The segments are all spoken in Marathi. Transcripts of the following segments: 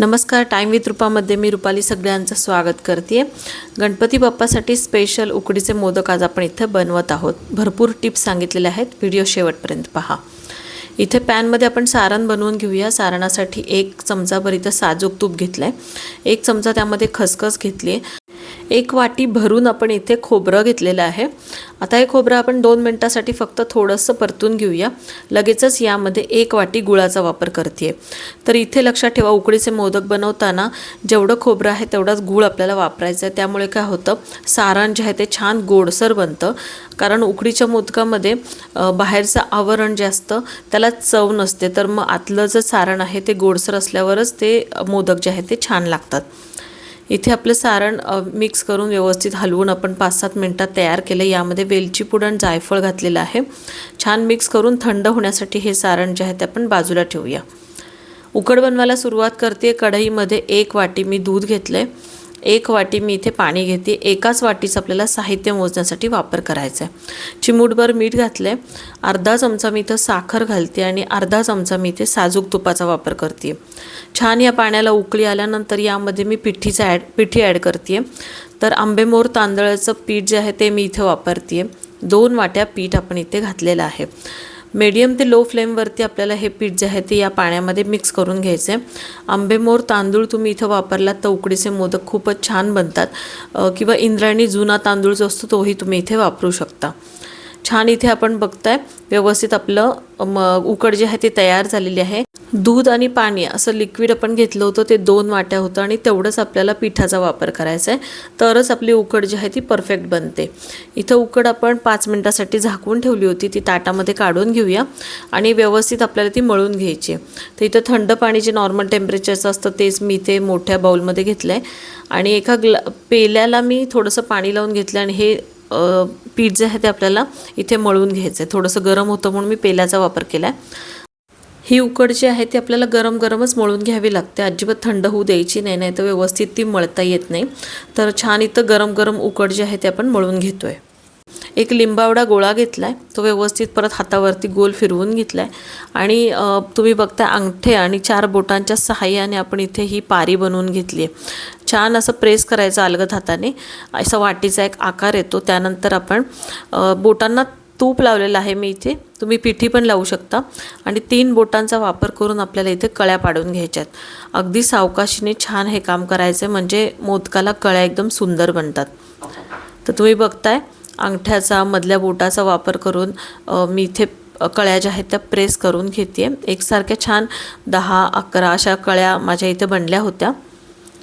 नमस्कार टाईम विथ रूपामध्ये मी रुपाली सगळ्यांचं स्वागत करते गणपती बाप्पासाठी स्पेशल उकडीचे मोदक आज आपण इथे बनवत आहोत. भरपूर टिप्स सांगितलेल्या आहेत. व्हिडिओ शेवटपर्यंत पहा. इथे पॅनमध्ये आपण सारण बनवून घेऊया. सारणासाठी एक चमचाभर इथं साजूक तूप घेतलं आहे एक चमचा त्यामध्ये खसखस घेतली आहे एक वाटी भरून आपण इथे खोबरं घेतलेलं आहे. आता हे खोबरं आपण दोन मिनटासाठी फक्त थोडंसं परतून घेऊया. लगेचच यामध्ये एक वाटी गुळाचा वापर करते तर इथे लक्षात ठेवा उकडीचे मोदक बनवताना जेवढं खोबरं आहे तेवढाच गूळ आपल्याला वापरायचं आहे. त्यामुळे काय होतं सारण जे आहे ते छान गोडसर बनतं. कारण उकडीच्या मोदकामध्ये बाहेरचं आवरण जे असतं त्याला चव नसते. तर मग आतलं जे सारण आहे ते गोडसर असल्यावरच ते मोदक जे आहे ते छान लागतात. इथे आपलं सारण मिक्स करून व्यवस्थित हलवून आपण पाच सात मिनटात तयार केलं. यामध्ये वेलची पूड आणि जायफळ घातलेलं आहे. छान मिक्स करून थंड होण्यासाठी हे सारण जे आहे ते आपण बाजूला ठेवूया. उकड बनवायला सुरुवात करते कढईमध्ये एक वाटी मी दूध घेतलं आहे एक वाटी मी इथे पाणी घेते. एकाच वाटीचं आपल्याला साहित्य मोजण्यासाठी वापर करायचा आहे. चिमूटभर मीठ घातलं आहे अर्धा चमचा मी इथं साखर घालते आणि अर्धा चमचा मी इथे साजूक तुपाचा वापर करते. छान या पाण्याला उकळी आल्यानंतर यामध्ये मी पिठीचा ॲड पिठी ॲड करते. तर आंबेमोर तांदळाचं पीठ जे आहे ते मी इथे वापरते. दोन वाट्या पीठ आपण इथे घातलेलं आहे. मीडियम ते लो फ्लेमवरती आपल्याला हे पीठ जे आहे ते या पाण्यामध्ये मिक्स करून घ्यायचे आंबेमोर तांदूळ तुम्ही इथं वापरलात तर उकडीचे मोदक खूपच छान बनतात. किंवा इंद्रायणी जुना तांदूळ जो असतो तोही तुम्ही इथे वापरू शकता. छान इथे आपण बघताय व्यवस्थित आपलं उकड जे आहे ते तयार झालेली आहे. दूध आणि पाणी असं लिक्विड आपण घेतलं होतं ते दोन वाट्या होतं आणि तेवढंच आपल्याला पिठाचा वापर करायचा आहे तरच आपली उकड जी आहे ती परफेक्ट बनते. इथं उकड आपण पाच मिनटासाठी झाकून ठेवली होती ती ताटामध्ये काढून घेऊया आणि व्यवस्थित आपल्याला ती मळून घ्यायची आहे. तर इथं थंड पाणी जे नॉर्मल टेम्परेचरचं असतं तेच मी इथे मोठ्या बाऊलमध्ये घेतलं आहे आणि एका ग्ला पेल्याला मी थोडंसं पाणी लावून घेतलं आणि हे पीठ जे आहे ते आपल्याला इथे मळून घ्यायचं आहे थोडंसं गरम होतं म्हणून मी पेल्याचा वापर केला आहे ही उकड जी आहे ती आपल्याला गरम गरमच मळून घ्यावी लागते. अजिबात थंड होऊ द्यायची नाही नाही तर व्यवस्थित ती मळता येत नाही. तर छान इथं गरम गरम उकड जी आहे ते आपण मळून घेतो आहे एक लिंबावडा गोळा घेतला आहे तो व्यवस्थित परत हातावरती गोल फिरवून घेतला आहे आणि तुम्ही बघता अंगठे आणि चार बोटांच्या सहाय्याने आपण इथे ही पारी बनवून घेतली आहे छान असं प्रेस करायचं अलगद हाताने. असा वाटीचा एक आकार येतो. त्यानंतर आपण बोटांना तूप लावलेलं आहे मी इथे. तुम्ही पिठी पण लावू शकता. आणि तीन बोटांचा वापर करून आपल्याला इथे कळ्या पाडून घ्यायच्यात. अगदी सावकाशीने छान हे काम करायचं आहे म्हणजे मोदकाला कळ्या एकदम सुंदर बनतात. तर तुम्ही बघताय अंगठ्याचा मधल्या बोटाचा वापर करून मी इथे कळ्या ज्या आहेत त्या प्रेस करून घेते एकसारख्या छान दहा अकरा अशा कळ्या माझ्या इथे बनल्या होत्या.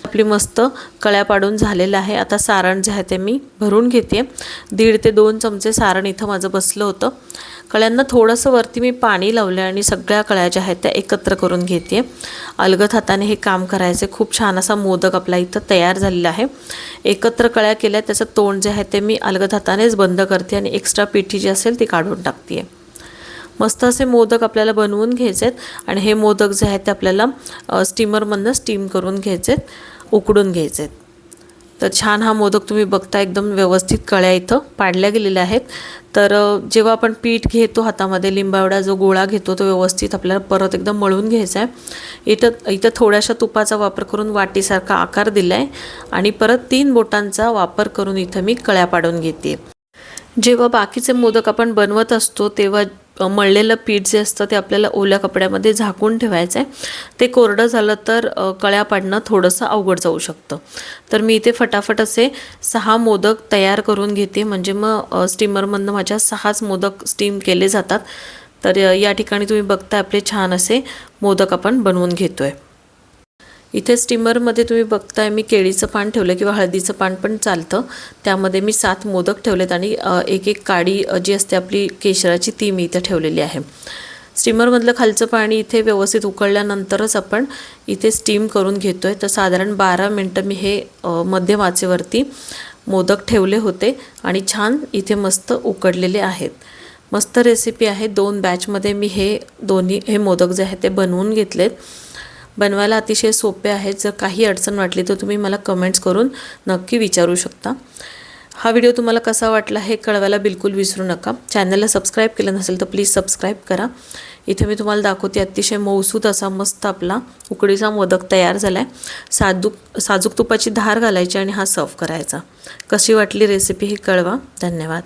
आपली मस्त कळ्या पाडून झालेलं आहे. आता सारण जे आहे ते मी भरून घेते दीड ते दोन चमचे सारण इथं माझं बसलं होतं. कळ्यांना थोडंसं वरती मी पाणी लावलं आणि सगळ्या कळ्या ज्या आहेत त्या एकत्र करून घेते अलगद हाताने हे काम करायचे खूप छान असा मोदक आपला इथं तयार झालेला आहे. एकत्र कळ्या केल्या त्याचं तोंड जे आहे ते मी अलगद हातानेच बंद करते आणि एक्स्ट्रा पिठी जी असेल ती काढून टाकते मस्त असे मोदक आपल्याला बनवून घ्यायचे आहेत आणि हे मोदक जे आहेत ते आपल्याला स्टीमरमधनं स्टीम करून घ्यायचे आहेत उकडून घ्यायचे आहेत तर छान हा मोदक तुम्ही बघता एकदम व्यवस्थित कळ्या इथं पाडल्या गेलेल्या आहेत. तर जेव्हा आपण पीठ घेतो हातामध्ये लिंबावडा जो गोळा घेतो तो व्यवस्थित आपल्याला परत एकदम मळून घ्यायचा आहे. इथं इथं थोड्याशा तुपाचा वापर करून वाटीसारखा आकार दिला आहे आणि परत तीन बोटांचा वापर करून इथं मी कळ्या पाडून घेते जेव्हा बाकीचे मोदक आपण बनवत असतो तेव्हा मळलेलं पीठ जे असतं ते आपल्याला ओल्या कपड्यामध्ये झाकून ठेवायचं आहे ते कोरडं झालं तर कळ्या पाडणं थोडंसं अवघड जाऊ शकतं. तर मी इथे फटाफट असे सहा मोदक तयार करून घेते. म्हणजे मग स्टीमरमधनं माझ्या सहाच मोदक स्टीम केले जातात. तर या ठिकाणी तुम्ही बघता आपले छान असे मोदक आपण बनवून घेतो आहे इथे स्टीमरमध्ये तुम्ही बघताय मी केळीचं पान ठेवलं किंवा हळदीचं पान पण चालतं. त्यामध्ये मी सात मोदक ठेवलेत आणि एक एक काडी जी असते आपली केशराची ती मी इथं ठेवलेली आहे. स्टीमरमधलं खालचं पाणी इथे व्यवस्थित उकळल्यानंतरच आपण इथे स्टीम करून घेतो आहे तर साधारण बारा मिनटं मी हे अ, मध्यम आचेवरती मोदक ठेवले होते आणि छान इथे मस्त उकडलेले आहेत. मस्त रेसिपी आहे. दोन बॅचमध्ये मी हे दोन्ही हे मोदक जे आहेत ते बनवून घेतलेत. बनवायला अतिशय सोपे आहेत. जर काही अडचण वाटली तर तुम्ही मला कमेंट्स करून नक्की विचारू शकता. हा व्हिडिओ तुम्हाला कसा वाटला हे कळवायला बिलकुल विसरू नका. चॅनलला सबस्क्राईब केलं नसेल तर प्लीज सबस्क्राईब करा. इथे मी तुम्हाला दाखवते अतिशय मौसूत असा मस्त आपला उकडीचा मोदक तयार झाला आहे साजूक साजूक तुपाची धार घालायची आणि हा सर्व करायचा. कशी वाटली रेसिपी ही कळवा. धन्यवाद.